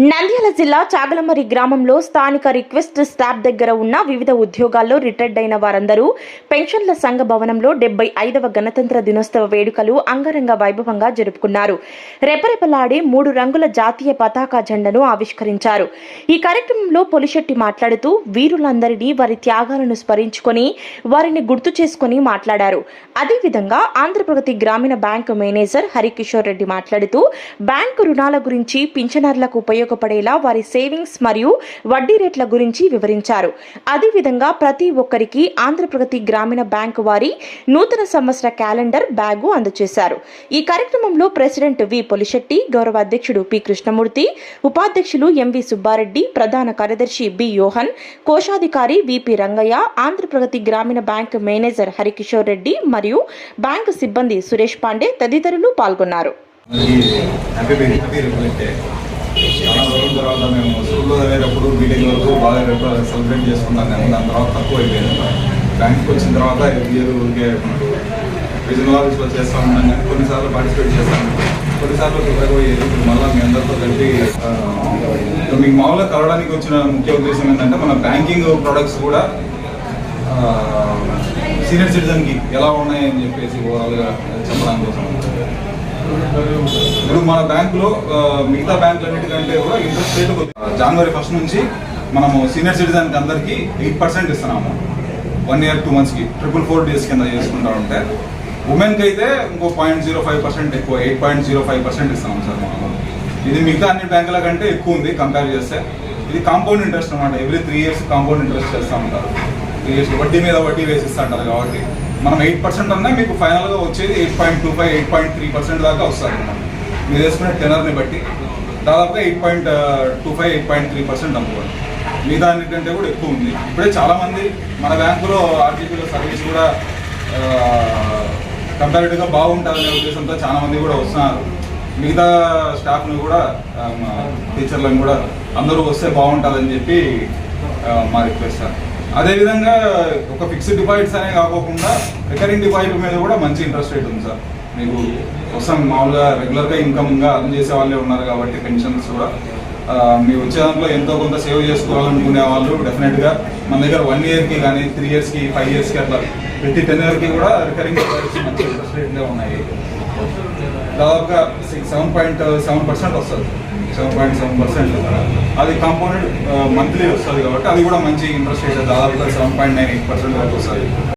నంద్యాల జిల్లా చాగలమరి గ్రామంలో స్థానిక రిక్వెస్ట్ స్టాప్ దగ్గర ఉన్న వివిధ ఉద్యోగాల్లో రిటైర్డ్ అయిన వారందరూ పెన్షన్ల సంఘ భవనంలో డెబ్బై ఐదవ గణతంత్ర దినోత్సవ వేడుకలు అంగరంగ వైభవంగా జరుపుకున్నారు. రెపరెపలాడే మూడు రంగుల జాతీయ పతాక జెండను ఆవిష్కరించారు. ఈ కార్యక్రమంలో పొలిశెట్టి మాట్లాడుతూ వీరులందరినీ వారి త్యాగాలను స్మరించుకొని వారిని గుర్తు చేసుకొని మాట్లాడారు. అదేవిధంగా ఆంధ్రప్రగతి గ్రామీణ బ్యాంకు మేనేజర్ హరికిషోర్ రెడ్డి మాట్లాడుతూ బ్యాంకు రుణాల గురించి పింఛనర్లకు ఉపయోగ ఉపయోగపడేలా వారి సేవింగ్స్ మరియు వడ్డీ రేట్ల గురించి వివరించారు. అదేవిధంగా ప్రతి ఒక్కరికి ఆంధ్రప్రగతి గ్రామీణ బ్యాంకు వారి నూతన సంవత్సర క్యాలెండర్ బ్యాగు అందజేశారు ఈ కార్యక్రమంలో ప్రెసిడెంట్ వి పొలిశెట్టి గౌరవ అధ్యక్షుడు పి కృష్ణమూర్తి ఉపాధ్యక్షులు ఎంవి సుబ్బారెడ్డి ప్రధాన కార్యదర్శి బి యోహన్ కోశాధికారి విపి రంగయ్య ఆంధ్రప్రగతి గ్రామీణ బ్యాంక్ మేనేజర్ హరికిషోర్ రెడ్డి మరియు బ్యాంకు సిబ్బంది సురేష్ పాండే తదితరులు పాల్గొన్నారు. చాలా రోజుల తర్వాత మేము స్కూల్లో చదివేటప్పుడు మీటింగ్ వరకు బాగా సెలబ్రేట్ చేసుకున్నాం. నేను దాని తర్వాత తక్కువ అయిపోయింది. బ్యాంక్కి వచ్చిన తర్వాత ఇయర్ ఊరికే మనకు రీజనల్ ఆఫీస్లో చేస్తూ ఉన్నాం. కానీ కొన్నిసార్లు పార్టిసిపేట్ చేస్తాను కొన్నిసార్లు ప్రిపేర్ అయ్యేది ఇప్పుడు మళ్ళీ మీ అందరితో కలిపి మీకు మామూలుగా కలవడానికి వచ్చిన ముఖ్య ఉద్దేశం ఏంటంటే మన బ్యాంకింగ్ ప్రొడక్ట్స్ కూడా సీనియర్ సిటిజన్కి ఎలా ఉన్నాయని చెప్పేసి ఓవరాల్గా చెప్పడానికి కోసం. ఇప్పుడు మన బ్యాంకులో మిగతా బ్యాంకులు అన్నిటికంటే కూడా ఇంట్రెస్ట్ రేట్ జనవరి ఫస్ట్ నుంచి మనము సీనియర్ సిటిజన్కి అందరికీ ఎయిట్ పర్సెంట్ ఇస్తున్నాము. వన్ ఇయర్ టూ మంత్స్కి ట్రిపుల్ ఫోర్ డేస్ కింద చేసుకుంటా ఉంటే. ఉమెన్కి అయితే ఇంకో పాయింట్ జీరో ఫైవ్ పర్సెంట్ ఎక్కువ eight point zero five percent ఇస్తున్నాం సార్ మనము. ఇది మిగతా అన్ని బ్యాంకుల కంటే ఎక్కువ ఉంది కంపేర్ చేస్తే. ఇది కాంపౌండ్ ఇంట్రెస్ట్ అనమాట every three years compound interest చేస్తూ ఉంటారు. త్రీ ఇయర్స్ వడ్డీ మీద వడ్డీ వేసిస్తూ ఉంటారు కాబట్టి. మనం ఎయిట్ పర్సెంట్ అన్నా మీకు ఫైనల్గా వచ్చేది eight point two five eight point three percent దాకా వస్తుంది అన్నమాట. మీరు వేసుకునే టెనర్ని బట్టి దాదాపుగా eight point two five eight point three percent అమ్ముకోవాలి. మిగతా దానికంటే కూడా ఎక్కువ ఉంది. ఇప్పుడే చాలామంది మన బ్యాంకులో ఆర్టీపీలో సర్వీస్ కూడా కంపారిటివ్గా బాగుంటుందనే ఉద్దేశంతో చాలామంది కూడా వస్తున్నారు. మిగతా స్టాఫ్ని కూడా టీచర్లను కూడా అందరూ వస్తే బాగుంటుందని చెప్పి మా రిక్వెస్ట్ సార్. అదేవిధంగా ఒక ఫిక్స్డ్ డిపాజిట్స్ అనే కాకోకుండా రికరింగ్ డిపాజిట్ మీద కూడా మంచి ఇంట్రెస్ట్ రేట్ ఉంది సార్. మీకు వస్తాం మామూలుగా రెగ్యులర్గా ఇన్కమ్గా అర్న్ చేసే వాళ్ళే ఉన్నారు కాబట్టి పెన్షన్స్ కూడా. మీ వచ్చే దాంట్లో ఎంతో కొంత సేవ్ చేసుకోవాలనుకునే వాళ్ళు డెఫినెట్గా మన దగ్గర వన్ ఇయర్కి కానీ త్రీ ఇయర్స్కి ఫైవ్ ఇయర్స్కి అట్లా ప్రతి టెన్ ఇయర్కి కూడా రికరింగ్ డిపాజిట్స్ మంచి ఇంట్రెస్ట్ రేట్లే ఉన్నాయి. దాదాపుగా six seven point seven percent వస్తుంది. సెవెన్ పాయింట్ సెవెన్ పర్సెంట్ అది కాంపౌండెడ్ మంత్లీ uh, వస్తుంది కాబట్టి అది కూడా మంచి ఇంట్రెస్ట్ రేట్ దాదాపుగా seven point nine eight percent వరకు వస్తుంది.